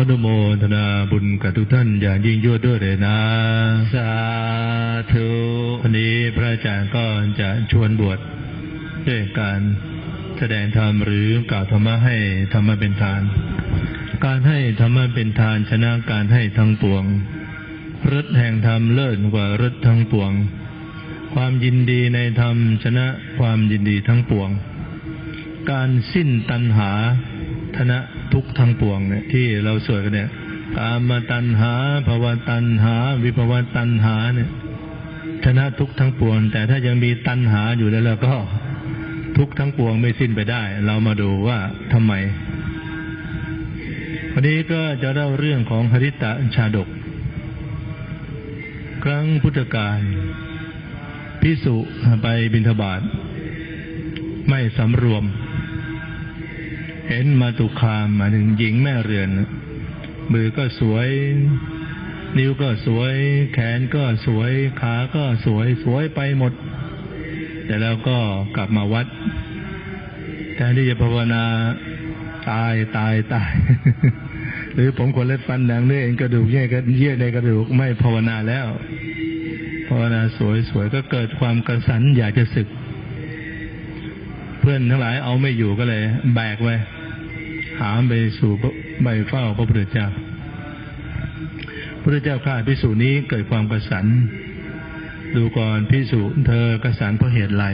อนุโมทนาบุญกับทุกท่านอย่างยิ่งยวดด้วยเลยนะ สาธุวันนี้พระอาจารย์ก็จะชวนบวชด้วยการแสดงธรรมหรือกล่าวธรรมะให้ธรรมะเป็นทาน การให้ธรรมะเป็นทานชนะการให้ทั้งปวงรสแห่งธรรมเลิศกว่ารสทั้งปวง ความยินดีในธรรมชนะความยินดีทั้งปวง การสิ้นตัณหาธนะ ทุกข์ทั้งปวงเนี่ยที่เราสวดกันเนี่ยกามตัณหาภวตัณหา วิภวตัณหาเนี่ยชนะทุกข์ทั้งปวง แต่ถ้ายังมีตัณหาอยู่แล้วก็ทุกข์ทั้งปวงไม่สิ้นไปได้ เรามาดูว่าทำไม วันนี้ก็จะเล่าเรื่องของหริตะชาดก ครั้งพุทธกาลพิสุไปบิณฑบาตไม่สำรวม เห็นมาตุคามหมายถึงหญิงแม่เรือน มือก็สวย นิ้วก็สวย แขนก็สวย ขาก็สวย สวยไปหมด แต่แล้วก็กลับมาวัดแทนที่จะภาวนาตายตายตาย หรือผมขนเล็บฟันหนังเนื้อเอ็นกระดูกเยื่อเยื่อในกระดูกไม่ภาวนาแล้ว ภาวนาสวยสวยก็เกิดความกระสันอยากจะศึก เพื่อนทั้งหลายเอาไม่อยู่ก็เลย แบกไว้ หามไปสู่ใบเฝ้าพระพุทธเจ้า พระพุทธเจ้าข้าพิสูจนี้เกิดความกระสัน ดูก่อนพิสูจเธอกระสันเพราะเหตุไร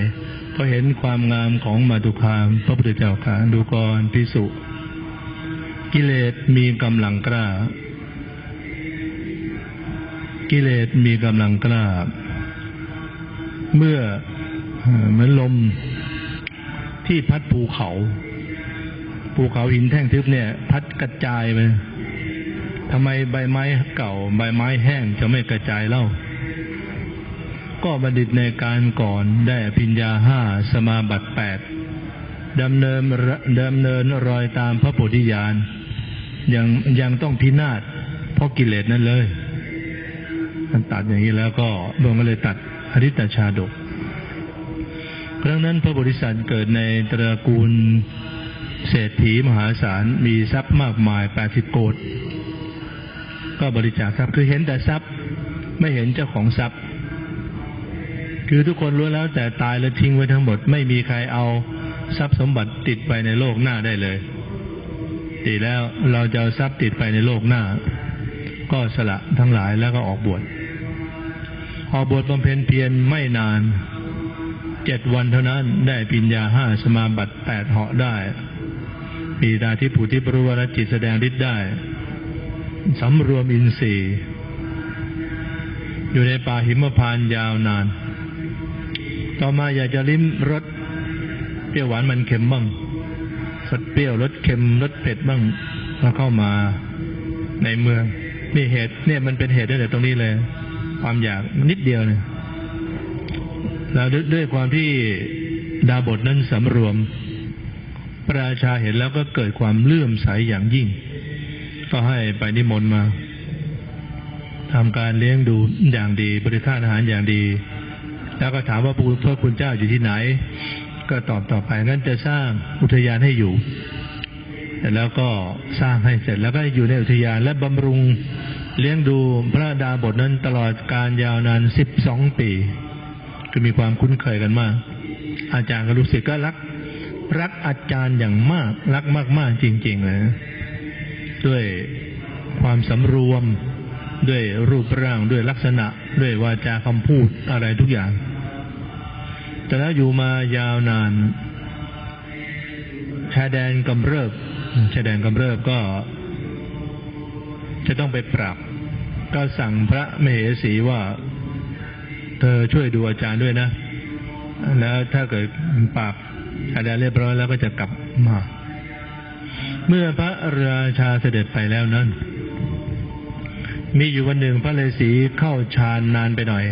เพราะเห็นความงามของมาตุคาม พระพุทธเจ้าข้าดูก่อนพิสูจกิเลสมีกำลังกล้า กิเลสมีกำลังกล้า เมื่อเหมือนลมที่พัดภูเขา ภูเขาหินแท่งทึบเนี่ย พัดกระจายไปทำไมใบไม้เก่า ใบไม้แห้งจะไม่กระจายเล่า ก็บัณฑิตในการก่อนได้อภิญญาห้าสมาบัติแปดดำเนินดำเนินรอยตามพระโพธิญาณยังยังต้องพินาศเพราะกิเลสนั่นเลยมันตัดอย่างนี้แล้วก็เมื่อก็เลยตัดอริตชาดกครั้งนั้นพระบริษัทเกิดในตระกูล เศรษฐีมหาศาลมีทรัพย์มากมายแปดสิบโกดก็บริจาคทรัพย์คือเห็นแต่ทรัพย์ไม่เห็นเจ้าของทรัพย์ คือทุกคนรู้แล้วแต่ตายแล้วทิ้งไว้ทั้งหมด ไม่มีใครเอาทรัพย์สมบัติติดไปในโลกหน้าได้เลยดีแล้วเราจะทรัพย์ติดไปในโลกหน้า ก็สละทั้งหลายแล้วก็ออกบวชออกบวชบำเพ็ญเพียรไม่นาน เจ็ดวันเท่านั้นได้ปิญญาห้าสมาบัติแปดเหาะได้มีตาที่ผู้ที่ปรุวรจิตแสดงฤทธิ์ได้สำรวมอินทรีย์ อยู่ในป่าหิมพานยาวนาน ต่อมาอยากจะลิ้มรสเปรี้ยวหวานมันเค็มบ้างรสเปรี้ยวรสเค็มรสเผ็ดบ้างแล้วเข้ามาในเมืองนี่เหตุเนี่ยมันเป็นเหตุตั้แต่ตรงนี้เลย ความอยากนิดเดียวเนี่ย แล้วด้วยความที่ดาบทนั้นสำรวมประชาเห็นแล้วก็เกิดความเลื่อมใสอย่างยิ่ง ก็ให้ไปนิมนต์มาทำการเลี้ยงดูอย่างดีบริการอาหารอย่างดี แล้วก็ถามว่าพระคุณเจ้าอยู่ที่ไหน ก็ตอบต่อไปงั้นจะสร้างอุทยานให้อยู่แต่แล้วก็สร้างให้เสร็จแล้วก็อยู่ในอุทยานและบำรุงเลี้ยงดูพระดาบทนั้นตลอดการยาวนานสิบสองปี คือมีความคุ้นเคยกันมาก อาจารย์กับลูกศิษย์ก็รัก รักอาจารย์อย่างมาก รักมาก ๆ จริงๆเลยด้วยความสำรวมด้วยรูปร่างด้วยลักษณะ ด้วยวาจาคำพูดอะไรทุกอย่าง แต่แล้วอยู่มายาวนานชายแดนกำเริบชายแดนกำเริบก็ จะต้องไปปรับ ก็สั่งพระมเหสีว่า ธอช่วยดูอาจารย์ด้วยนะ แล้วถ้าเกิดปราบอาจารย์เรียบร้อยแล้วก็จะกลับมา เมื่อพระราชาเสด็จไปแล้วนั้น มีอยู่วันหนึ่งพระฤาษีเข้าฌานนานไปหน่อย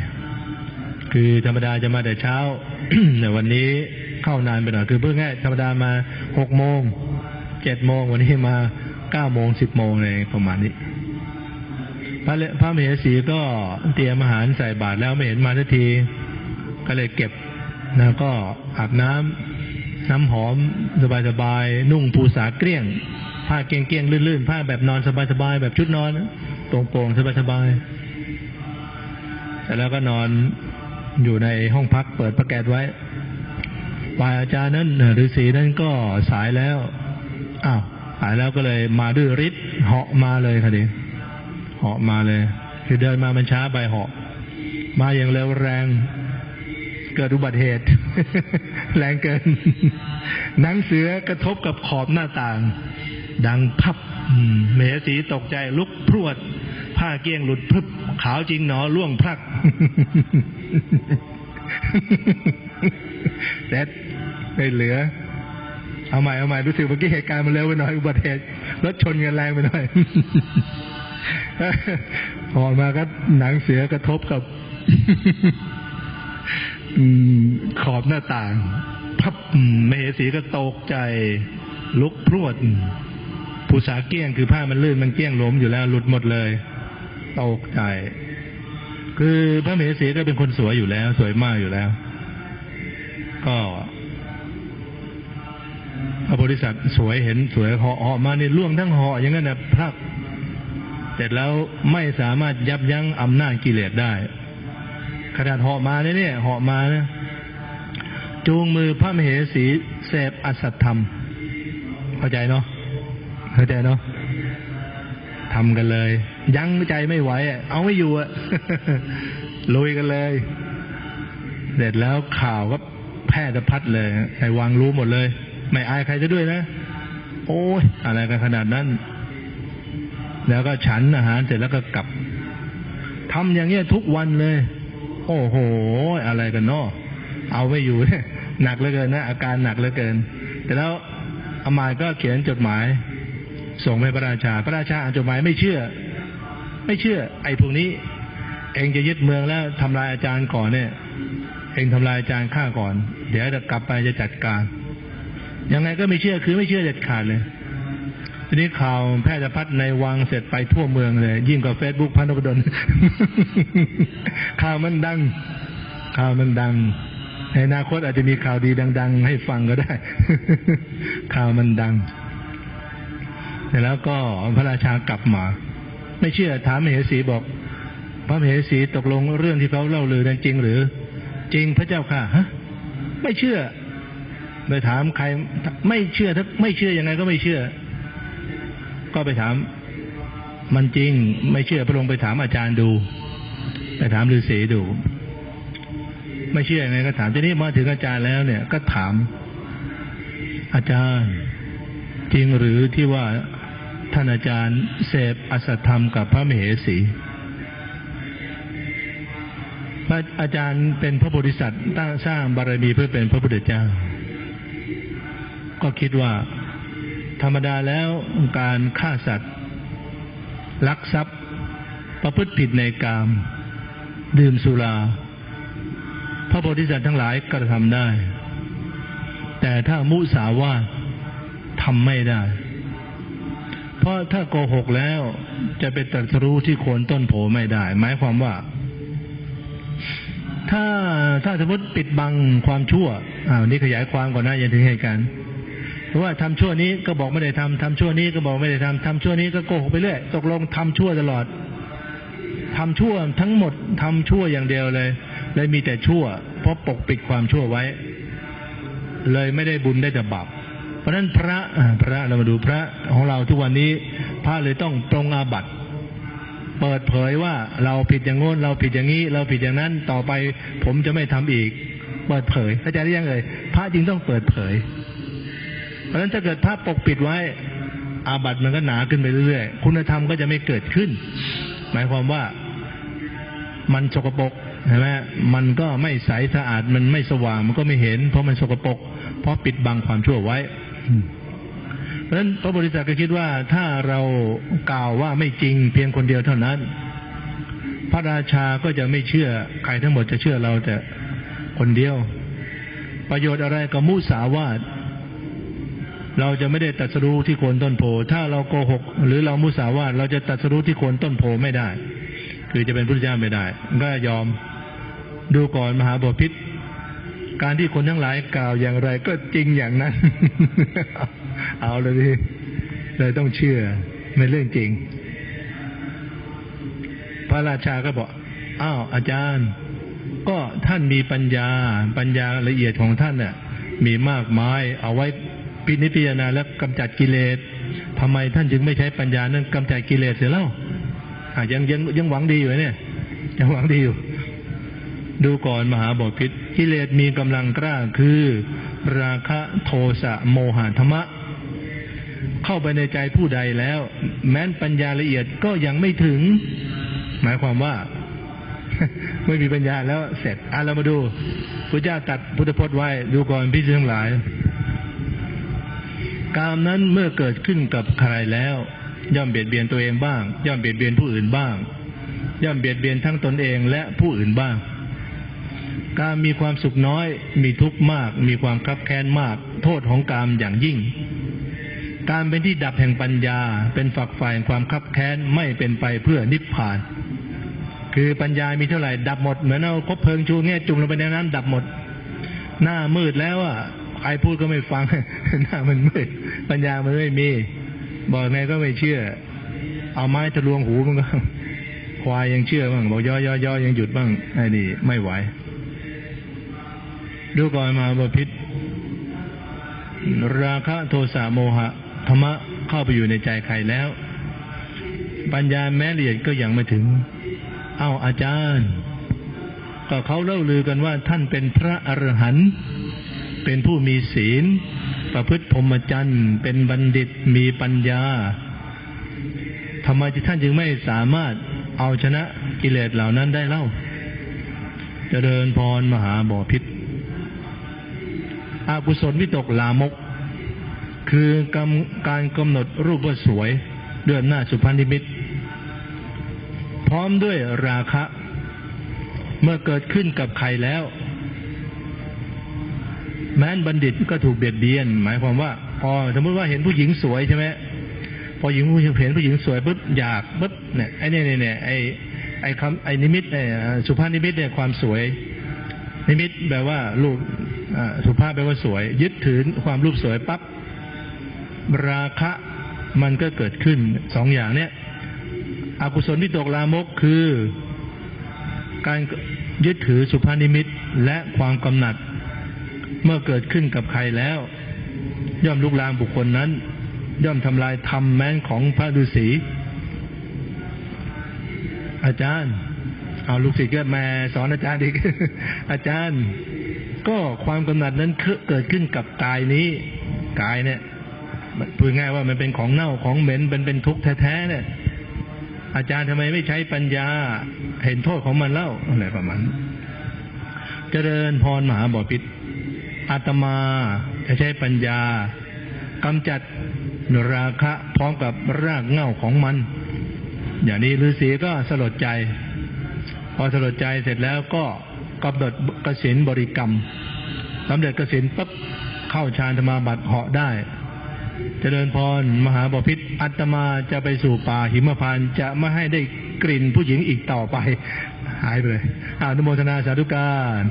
คือธรรมดาจะมาแต่เช้าแต่วันนี้เข้านานไปหน่อย คือเพื่อง่ายธรรมดามาหกโมงเจ็ดโมงวันนี้มาเก้าโมงสิบโมงเลยประมาณนี้ พระพระมเหสีก็เตรียมอาหารใส่บาตรแล้วไม่เห็นมาทันที ก็เลยเก็บแล้วก็อาบน้ำน้ำหอมสบายๆนุ่งภูษาเกลี้ยงผ้ผ้าเกลี้ยงๆลื่นๆผ้าแบบนอนสบายๆแบบชุดนอนโปร่งๆสบายๆแต่แล้วก็นอนอยู่ในห้องพักเปิดประแกศไว้ฝ่ายอาจารย์นั้นเอ่อฤาษีนั้นก็สายแล้วอ้าวสายแล้วก็เลยมาด้วยฤทธิ์เหาะมาเลยค่ะดิ เหาะมาเลย คือเดินมามันช้าไปเหาะ มาอย่างเร็วแรง เกิดอุบัติเหตุ แรงเกิน หนังเสือกระทบกับขอบหน้าต่าง ดังพับอืมเมสีตกใจลุกพรวด ผ้าเกี้ยงหลุดพึบ ขาวจริงหนอล่วงพลักเสร็จไม่เหลือเอาใหม่เอาใหม่รู้สึกเมื่อกี้เหตุการณ์มันเร็วไปหน่อยอุบัติเหตุรถชนกันแรงไปหน่อย พอมาก็หนังเสือกระทบกับขอบหน้าต่างพับอืมเหสีก็ตกใจ ลุกพรวดผู้สาเกี้ยงคือผ้ามันลื่นมันเกี้ยงล้มอยู่แล้วหลุดหมดเลยตกใจ คือพระมเหสีก็เป็นคนสวยอยู่แล้ว สวยมากอยู่แล้ว ก็พระโพธิสัตว์สวยเห็นสวยเหาะเหาะมาในล่วงทั้งเหาะอย่างนั้นนะพระ ร็จแล้วไม่สามารถยับยั้งอำนาจกิเลสได้ ขนาดเหาะมาเนี่ยเนี่ยหาะมานะจูงมือพระมเหสีเสพอสัตธรรม เข้าใจเนาะเข้าใจเนาะทำกันเลย ยั้งใจไม่ไหวอะเอาไม่อยู่อะลุยกันเลย เสร็จแล้วข่าวก็แพร่สะพัดเลยไอ้วังรู้หมดเลย ไม่อายใครจะด้วยนะ โอ้ยอะไรกันขนาดนั้น แล้วก็ฉันอาหารเสร็จแล้วก็กลับทำอย่างเงี้ยทุกวันเลย โอ้โห อะไรกันเนาะเอาไม่อยู่หนักเหลือเกินนะอาการหนักเหลือเกิน แต่แล้วอามายก็เขียนจดหมาย ส่งไปพระราชา พระราชาอ่านจดหมายไม่เชื่อ ไม่เชื่อ ไอ้พวกนี้ เองจะยึดเมืองแล้วทำลายอาจารย์ก่อนเนี่ย เองทำลายอาจารย์ข้าก่อน เดี๋ยวจะกลับไปจะจัดการ ยังไงก็ไม่เชื่อคือไม่เชื่อเด็ดขาดเลย ทีนี้ข่าวแพร่สะพัดในวังเสร็จไปทั่วเมืองเลย ยิ่งกว่าเฟซบุ๊กพันธบดลข่าวมันดัง ข่าวมันดัง ในอนาคตอาจจะมีข่าวดีดัง ๆ ให้ฟังก็ได้ ข่าวมันดังเสร็จแล้วก็พระราชากลับมา ไม่เชื่อถามมเหสีบอก พระมเหสีตกลงเรื่องที่เขาเล่าลือนั้นจริงหรือ จริงพระเจ้าค่ะฮะไม่เชื่อไปถามใครไม่เชื่อถ้าไม่เชื่อยังไงก็ไม่เชื่อ ก็ไปถาม มันจริง ไม่เชื่อพระองค์ไปถามอาจารย์ดู ไปถามฤาษีดู ไม่เชื่อยังไงก็ถามทีนี้มาถึงอาจารย์แล้วเนี่ย ก็ถาม อาจารย์ จริงหรือที่ว่าท่านอาจารย์เสพอสัตธรรมกับพระมเหสีพระอาจารย์เป็นพระโพธิสัตว์ตั้งสร้างบารมีเพื่อเป็นพระพุทธเจ้า ก็คิดว่า ธรรมดาแล้วการฆ่าสัตว์ ลักทรัพย์ ประพฤติผิดในกาม ดื่มสุรา พระโพธิสัตว์ทั้งหลายกระทำได้ แต่ถ้ามุสาวาททำไม่ได้ เพราะถ้าโกหกแล้วจะเป็นตรัสรู้ที่โคนต้นโผไม่ได้ หมายความว่า ถ้าถ้าสมมติปิดบังความชั่วอ้าวนี่ขยายความก่อนนะอย่าถึงเหตุการณ์ เพราะว่าทำชั่วนี้ก็บอกไม่ได้ทำทำชั่วนี้ก็บอกไม่ได้ทำทำชั่วนี้ก็โกหกไปเรื่อยตกลงทำชั่วตลอดทำชั่วทั้งหมดทำชั่วอย่างเดียวเลยเลยมีแต่ชั่ว เพราะปกปิดความชั่วไว้ เลยไม่ได้บุญได้แต่บาปเพราะนั้นพระพระเรามาดูพระของเราทุกวันนี้ พระเลยต้องปรงอาบัติเปิดเผยว่าเราผิดอย่างโน้นเราผิดอย่างนี้ เราผิดอย่างนั้นต่อไปผมจะไม่ทำอีก เปิดเผยเข้าใจหรือยังเอ่ยพระจึงต้องเปิดเผย เพราะฉะนั้นถ้าเกิดพระปกปิดไว้ อาบัติมันก็หนาขึ้นไปเรื่อยๆ คุณธรรมก็จะไม่เกิดขึ้น หมายความว่ามันสกปรกใช่ไหมมันก็ไม่ใสสะอาด มันไม่สว่าง มันก็ไม่เห็น เพราะมันสกปรก เพราะปิดบังความชั่วไว้ เพราะฉะนั้นพระบริษัทก็คิดว่าถ้าเรากล่าวว่าไม่จริงเพียงคนเดียวเท่านั้น พระราชาก็จะไม่เชื่อ ใครทั้งหมดจะเชื่อเราแต่คนเดียว ประโยชน์อะไรกับมุสาวาท เราจะไม่ได้ตรัสรู้ที่โคนต้นโพ ถ้าเราโกหก หรือเรามุสาวาทเราจะตรัสรู้ที่โคนต้นโพไม่ได้ คือจะเป็นพุทธเจ้าไม่ได้ ก็ยอมดูก่อนมหาบพิษการที่คนทั้งหลายกล่าวอย่างไร ก็จริงอย่างนั้น เอาเลยดิเลยต้องเชื่อในเรื่องจริง พระราชาก็บอกอ้าวอาจารย์ ก็ท่านมีปัญญา ปัญญาละเอียดของท่านน่ะ มีมากมายเอาไว้ พินิพิจารณาและกำจัดกิเลสทำไมท่านจึงไม่ใช้ปัญญานั้นกำจัดกิเลสเสียเล่าอะยังยังยังหวังดีอยู่เนี่ยยังหวังดีอยู่ ดูก่อนมหาบพิษกิเลสมีกำลังกล้าคือ ราคะโทสะโมหะธรรมะ เข้าไปในใจผู้ใดแล้ว แม้นปัญญาละเอียดก็ยังไม่ถึง หมายความว่าไม่มีปัญญาแล้วเสร็จอะเรามาดูพระเจ้าตัดพุทธพจน์ไว้ดูก่อนพี่ทั้งหลาย กามนั้นเมื่อเกิดขึ้นกับใครแล้ว ย่อมเบียดเบียนตัวเองบ้าง ย่อมเบียดเบียนผู้อื่นบ้าง ย่อมเบียดเบียนทั้งตนเองและผู้อื่นบ้าง การมีความสุขน้อย มีทุกข์มาก มีความคับแค้นมาก โทษของกามอย่างยิ่ง การเป็นที่ดับแห่งปัญญา เป็นฝักฝ่ายแห่งความคับแค้นไม่เป็นไปเพื่อนิพพาน คือปัญญามีเท่าไหร่ดับหมดเหมือนเอาคบเพลิงชูเงี้ยจุ่มลงไปในน้ำดับหมด หน้ามืดแล้วอะ ใครพูดก็ไม่ฟังหน้ามันมืดปัญญามันไม่มี บอกไงก็ไม่เชื่อ เอาไม้ทะลวงหูมันก็ควายยังเชื่อบ้างบอกย่อย่อย่อยังหยุดบ้างไอ้นี่ไม่ไหวดูก่อนมาบพิษราคะโทสะโมหะธรรมะเข้าไปอยู่ในใจใครแล้ว ปัญญาแม้ละเอียดก็ยังไม่ถึง เอ้าอาจารย์ ก็เขาเล่าลือกันว่าท่านเป็นพระอรหันต์ เป็นผู้มีศีล ประพฤติพรหมจรรย์ เป็นบัณฑิตมีปัญญาทำไมท่านจึงไม่สามารถเอาชนะกิเลสเหล่านั้นได้เล่าจเจริญพรมหาบ่อพิษอากุศลวิตกลามก คือกำการกำหนดรูปว่าสวยด้วยอำนาจสุพันธิมิต พร้อมด้วยราคะ เมื่อเกิดขึ้นกับใครแล้ว แม้นบัณฑิตก็ถูกเบียดเบียน หมายความว่าพอสมมติว่าเห็นผู้หญิงสวยใช่ไหมพอหญิงผู้เห็นผู้หญิงสวยปุ๊บอยากปุ๊บเนี่ยไอ้เนี่ยเนี่ยไอ้ไอ้คำไอ้นิมิตไอ้สุภาพนิมิตเนี่ยความสวย นิมิตแปลว่ารูปสุภาพแปลว่าสวย ยึดถือความรูปสวยปั๊บราคะมันก็เกิดขึ้นสองอย่างเนี่ยอกุศลวิตกลามกคือ การยึดถือสุภาพนิมิตและความกำหนัด เมื่อเกิดขึ้นกับใครแล้ว ย่อมลุกลามบุคคลนั้น ย่อมทำลายธรรมแม้นของพระฤาษีอาจารย์ เอาลูกศิษย์ก็มาสอนอาจารย์อีก อาจารย์ ก็ความกำหนัดนั้นเกิดขึ้นกับกายนี้ กายเนี่ยพูดง่ายว่ามันเป็นของเน่าของเหม็นเป็นเป็นทุกข์แท้ๆเนี่ย อาจารย์ทำไมไม่ใช้ปัญญาเห็นโทษของมันเล่าอะไรประมาณเจริญพรมหาบอพิษ อาตมาจะใช้ปัญญากำจัดราคะพร้อมกับรากเง้าของมัน อย่างนี้ฤาษีก็สลดใจ พอสลดใจเสร็จแล้วก็กำหนดกสินบริกรรมสำเร็จกสินปั๊บเข้าฌานธรรมาบัตเหาะได้เจริญพรมหาบพิษอัตมาจะไปสู่ป่าหิมพานจะไม่ให้ได้กลิ่นผู้หญิงอีกต่อไป หายไปเลยอนุโมทนาสาธุการ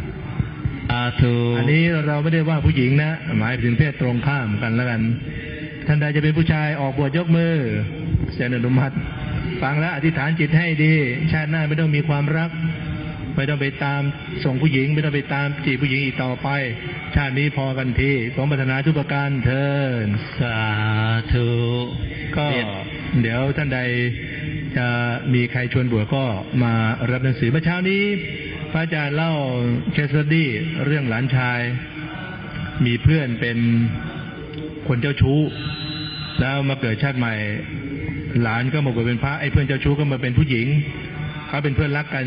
ธุอันนี้เราไม่ได้ว่าผู้หญิงนะ หมายถึงเพศตรงข้ามกันแล้วกัน ท่านใดจะเป็นผู้ชายออกบวชยกมือเสียนอนุมัติ ฟังแล้วอธิษฐานจิตให้ดี ชาติหน้าไม่ต้องมีความรัก ไม่ต้องไปตามส่งผู้หญิง ไม่ต้องไปตามจีบผู้หญิงอีกต่อไป ชาตินี้พอกันทีสมปรารถนาทุกประการเทินสาธุก็เรียนเดี๋ยวท่านใดจะมีใครชวนบวชก็มารับหนังสือเมื่อเช้านี้ พระอาจารย์เล่าเคสดี้เรื่องหลานชาย มีเพื่อนเป็นคนเจ้าชู้ แล้วมาเกิดชาติใหม่ หลานก็มาเกิดเป็นพระไอ้เพื่อนเจ้าชู้ก็มาเป็นผู้หญิงเขาเป็นเพื่อนรักกัน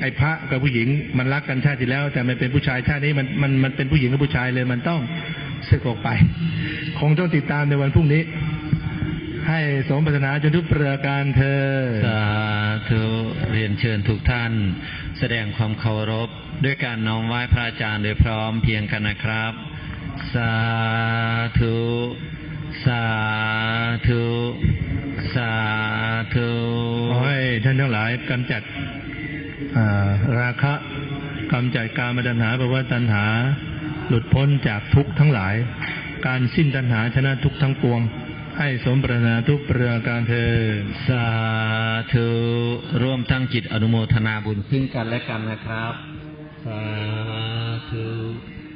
ไอ้พระกับผู้หญิง มันรักกันชาติที่แล้ว แต่มันเป็นผู้ชายชาตินี้มันมันมันเป็นผู้หญิงกับผู้ชายเลยมันต้องสึกออกไป คงต้องติดตามในวันพรุ่งนี้ ให้สมปรารถนาจนทุกประการเธอ สาธุเรียนเชิญทุกท่าน แสดงความเคารพ ด้วยการน้อมไหว้พระอาจารย์โดยพร้อมเพียงกันนะครับ สาธุ สาธุ สาธุขอให้ท่านทั้งหลายกำจัดราคะกำจัดการมตัณหาภาวะตัณหา หลุดพ้นจากทุกข์ทั้งหลาย การสิ้นตัณหาชนะทุกข์ทั้งปวง ให้สมปรารถนาทุกประการเธอ สาธุร่วมตั้งจิตอนุโมทนาบุญซึ่งกันและกันนะครับ สาธุ